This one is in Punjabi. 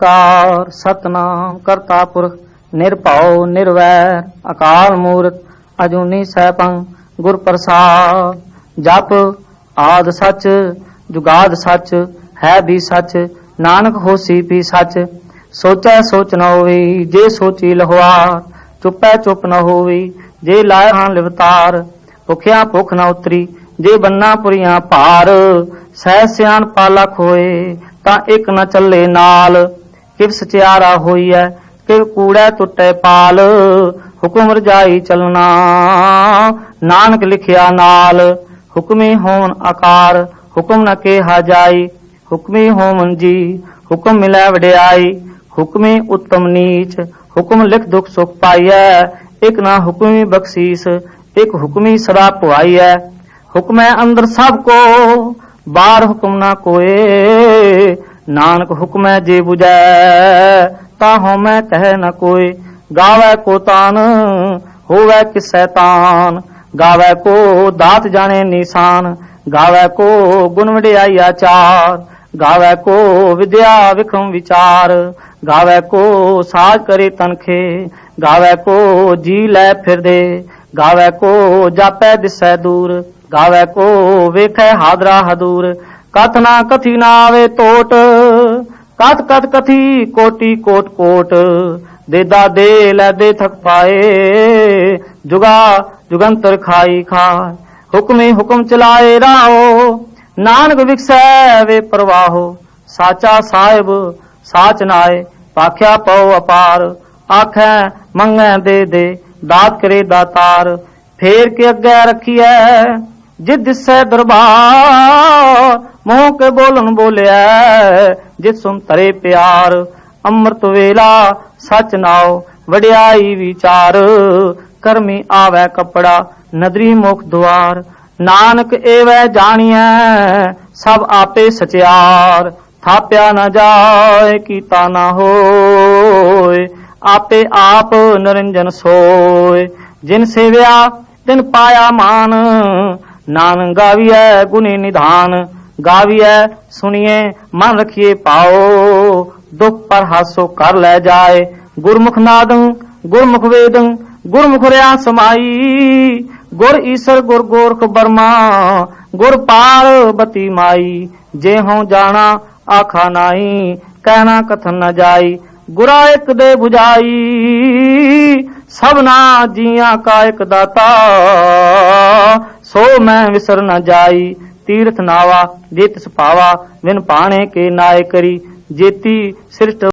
ਕਾਰ ਸਤਨਾਮ, ਕਰਤਾ ਪੁਰਖ, ਨਿਰਭਉ, ਨਿਰਵੈਰ, ਅਕਾਲ ਮੂਰਤ, ਅਜੂਨੀ ਸੈਭੰ, ਗੁਰ ਪ੍ਰਸਾਦ, ਜਪ ਆਦ ਸੱਚ, ਜੁਗਾਦ ਸੱਚ, ਹੈ ਵੀ ਸੱਚ, ਨਾਨਕ ਹੋਸੀ ਵੀ ਸੱਚ, ਸੋਚੈ ਸੋਚ ਨ ਹੋਈ, ਜੇ ਸੋਚੀ ਲਹਵਾਰ ਚੁੱਪੈ ਚੁੱਪ ਨ ਹੋਈ, ਜੇ ਲਾਇ ਹਾਂ ਲਿਵਤਾਰ, ਭੁਖਿਆ ਭੁਖ ਨ ਉਤਰੀ, ਜੇ ਬੰਨਾ ਪੁਰੀਆਂ ਭਾਰ, ਸਹਿ ਸਿਆਣ ਪਾਲਾ ਖੋਏ ਤਾਂ ਇੱਕ ਨ ਚੱਲੇ ਨਾਲ। ਕਿਵ ਸਚਿਆਰਾ ਹੋਈਐ, ਕਿਵ ਕੂੜੈ ਟੁੱਟੈ ਪਾਲ, ਹੁਕਮ ਰਜਾਈ ਚਲਣਾ। ਨਾਨਕ ਲਿਖਿਆ ਨਾਲ, ਹੁਕਮੀ ਹੋਣ ਆਕਾਰ, ਹੁਕਮ ਨਾ ਕਿਹਾ ਜਾਈ, ਹੁਕਮੀ ਹੋਵਨ ਜੀ, ਹੁਕਮ ਮਿਲੈ ਵਡਿਆਈ, ਹੁਕਮੀ ਉਤਮ ਨੀਚ, ਹੁਕਮ ਲਿਖ ਦੁਖ ਸੁਖ ਪਾਈਐ, ਇਕ ਨਾ ਹੁਕਮੀ ਬਖਸ਼ੀਸ, ਇਕ ਹੁਕਮੀ ਸਦਾ ਪੁਆਈਐ। ਹੁਕਮੈ ਅੰਦਰ ਸਭ ਕੋ ਬਾਹਰ ਹੁਕਮ ਨਾ ਕੋਏ ਨਾਨਕ ਹੁਕਮੈ ਜੇ 부ਜੈ ਤਾ ਮੈਂ ਕਹਿ ਨ ਕੋਈ। ਗਾਵੈ ਕੋ ਤਾਨ, ਹੋਵੈ ਕਿਸੈ ਤਾਨ। ਗਾਵੈ ਕੋ ਦਾਤ ਜਾਣੇ ਨਿਸ਼ਾਨ, ਗਾਵੈ ਕੋ ਗੁਣ ਵਡਿਆਈ ਆਚਾਰ ਗਾਵੈ ਕੋ ਵਿਦਿਆ ਵਿਖਮ ਵਿਚਾਰ, ਗਾਵੈ ਕੋ ਸਾਜ ਕਰੇ ਤਨਖੇ। ਗਾਵੈ ਕੋ ਜੀ ਲੈ ਫਿਰਦੇ, ਗਾਵੈ ਕੋ ਜਾਪੈ ਦਿਸੈ ਦੂਰ। ਗਾਵੈ ਕੋ ਵੇਖੈ ਹਾਦਰਾ ਹਦੂਰ। ਕਥ ਨਾ ਕਥੀ ਨਾ ਆਵੇ ਟੋਟ ਕਤ ਕਤ ਕਥੀ ਕੋਟੀ ਕੋਟ ਕੋਟ। ਦੇਦਾ ਦੇ ਲੈ ਦੇ ਥਕ ਪਾਏ। ਜੁਗਾ ਜੁਗੰਤਰ ਖਾਈ ਖਾਏ ਹੁਕਮੇ ਹੁਕਮ ਚਲਾਏ ਰਾਓ ਨਾਨਕ ਵਿਖਸੈ ਵੇ ਪ੍ਰਵਾਹੋ। ਸਾਚਾ ਸਾਹਿਬ ਸਾਚ ਨਾਏ, ਪਾਖਿਆ ਪਉ ਅਪਾਰ। ਆਖੈ ਮੰਗੈ ਦੇ ਦੇ, ਦਾਤ ਕਰੇ ਦਾਤਾਰ। ਫੇਰ ਕੇ ਅੱਗੇ ਰਖੀਐ? ਜਿਦ ਦਿਸੈ ਦਰਬਾਰ, ਮੋਹ ਕੇ ਬੋਲਨ ਬੋਲਿਆ ਜਿਤ ਸੁਨ ਤਰੇ ਪਿਆਰ, ਅੰਮ੍ਰਿਤ ਵੇਲਾ, ਸਚ ਨਾਉ, ਵਡਿਆਈ ਵਿਚਾਰ, ਕਰਮੀ ਆਵੈ ਕਪੜਾ, ਨਦਰੀ ਮੁਖ ਦੁਆਰ, ਨਾਨਕ ਏਵੈ ਜਾਣੀਐ, ਸਭ ਆਪੇ ਸਚਿਆਰ, ਥਾਪਿਆ ਨਾ ਜਾਏ, ਕੀਤਾ ਨਾ ਹੋਏ, ਆਪੇ ਆਪ ਨਿਰੰਜਨ ਸੋਏ, ਜਿਨ ਸੇਵਿਆ, ਤਿਨ ਪਾਇਆ ਮਾਨ ਨਾਨਕ ਗਾਵੀਐ ਗੁਣੀ ਨਿਧਾਨ, ਗਾਵੀਐ ਸੁਣੀਏ ਮਨ ਰਖੀਏ ਪਾਓ। ਦੁਖ ਪਰ ਹਾਸੋ ਕਰ ਲੈ ਜਾਏ, ਗੁਰਮੁਖ ਨਾਦੰ, ਗੁਰਮੁਖ ਵੇਦੰ, ਗੁਰਮੁਖ ਰਿਆ ਸਮਾਈ। ਗੁਰ ਈਸਰ, ਗੁਰ ਗੋਰਖ ਬਰਮਾ ਗੁਰ ਪਾਰਬਤੀ ਮਾਈ। ਜੇ ਹਉ ਜਾਣਾ, ਆਖਾ ਨਾਹੀ, ਕਹਿਣਾ ਕਥਨ ਨਾ ਜਾਈ। ਗੁਰਾ ਇੱਕ ਦੇ 부ਝਾਈ ਸਭਨਾ ਜੀਆਂ ਕਾ ਇੱਕ ਦਾਤਾ। ਸੋ ਮੈਂ ਵਿਸਰ ਨ ਜਾਈ, ਤੀਰਥ ਨਾਵਾ ਜਿਤ ਸੁਭਾਵਾ ਵਿਨ ਪਾਣੇ ਕੇ ਨਾਇ ਕਰੀ, ਜੇਤੀ ਸ੍ਰਿਸ਼ਟ